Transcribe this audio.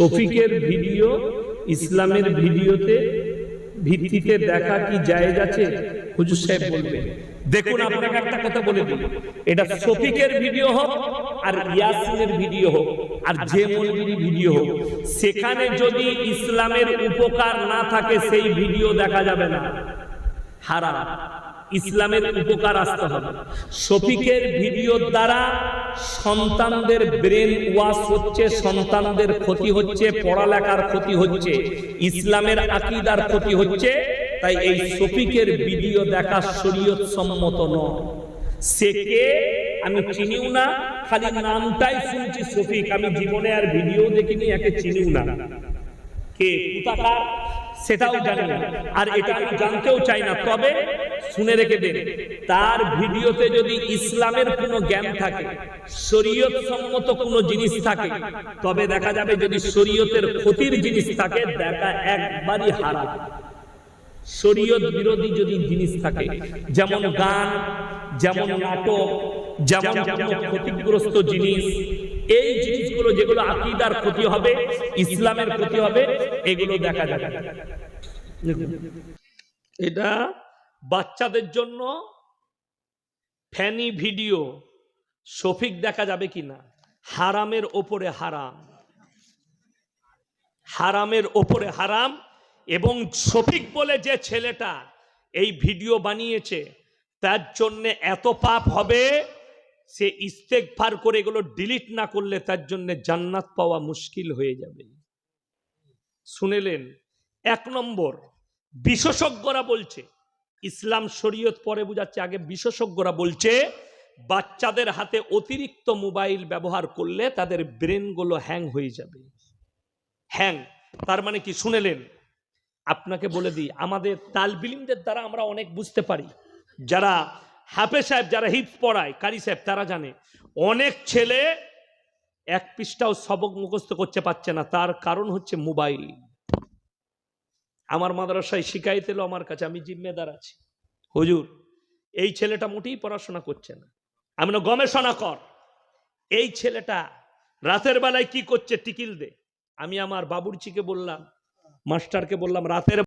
শফিকের ভিডিও, ইসলামের ভিডিওতে ভিত্তিতে দেখা কি জায়েজ আছে? হুজুর সাহেব বলবেন। দেখুন, আপনাকে একটা কথা বলে দিই। এটা শফিকের ভিডিও হোক আর ইয়াসিনের ভিডিও হোক, আর যে মৌলবীর ভিডিও হোক, সেখানে যদি ইসলামের উপকার না থাকে, সেই ভিডিও দেখা যাবে না। হারাম। ইসলামের উপকার আসতে হবে। শফিকের ভিডিওর দ্বারা সন্তানদের ব্রেন ওয়াশ হচ্ছে, সন্তানদের ক্ষতি হচ্ছে, পড়ালেখার ক্ষতি হচ্ছে, ইসলামের আকিদার ক্ষতি হচ্ছে, তাই এই শফিকের ভিডিও দেখা শরীয়ত সম্মত নয়। সে কে? আমি চিনিও না, খালি নামটাই শুনছি শফিক, আমি জীবনে আর ভিডিও দেখিনি, একে চিনিও না। কে? কোথাকার? সেটাও জানি না। আর এটা আমি জানতেও চাই না। তবে শুনে রেখে দেন, তার ভিডিওতে যদি ইসলামের কোনো জ্ঞান থাকে শরীয়ত সম্মত কোনো জিনিস থাকে, তবে দেখা যাবে যদি শরীয়তের ক্ষতির জিনিস থাকে, দেখা একবারই হারা শরীয়ত বিরোধী যদি জিনিস থাকে, যেমন গান, যেমন নাটক যেমন ক্ষতিগ্রস্ত জিনিস এই জিনিসগুলো যেগুলো আকিদার ক্ষতি হবে, ইসলামের ক্ষতি হবে, এগুলো দেখা যাবে। এটা বাচ্চাদের জন্য ফ্যানি ভিডিও, শফিক দেখা যাবে কিনা? হারামের ওপরে হারাম। হারামের ওপরে হারাম এবং শফিক বলে যে ছেলেটা এই ভিডিও বানিয়েছে, তার জন্য এত পাপ হবে সে ইস্তেকফার করে এগুলো ডিলিট না করলে তার জন্য জান্নাত পাওয়া মুশকিল হয়ে যাবে। শুনেলেন? এক নম্বর, বিশেষজ্ঞরা বলছে, ইসলাম শরীয়ত পরে বুঝাচ্ছে, আগে বিশেষজ্ঞরা বলছে, বাচ্চাদের হাতে অতিরিক্ত মোবাইল ব্যবহার করলে তাদের ব্রেনগুলো হ্যাং হয়ে যাবে। হ্যাং, তার মানে কি? শুনেলেন? আপনাকে বলে দিই, আমাদের তালবিলিমদের দ্বারা আমরা অনেক বুঝতে পারি। যারা হাফে সাহেব যারা হিপস পড়ায়, কারি সাহেব, তারা জানে। অনেক ছেলে এক পৃষ্ঠাও সবক মুখস্থ করতে পারছে না, তার কারণ হচ্ছে মোবাইল। আমার মাদ্রাসায় শিকায়ত এলো আমার কাছে, আমি জিম্মেদার আছি। হুজুর, এই ছেলেটা মোটেই পড়াশোনা করছে না। আমি না গবেষণা কর। এই ছেলেটা রাতের বেলায় কি করছে টিকিল দে। আমি আমার বাবুর্চিকে বললাম, মাস্টারকে বললাম, রাতের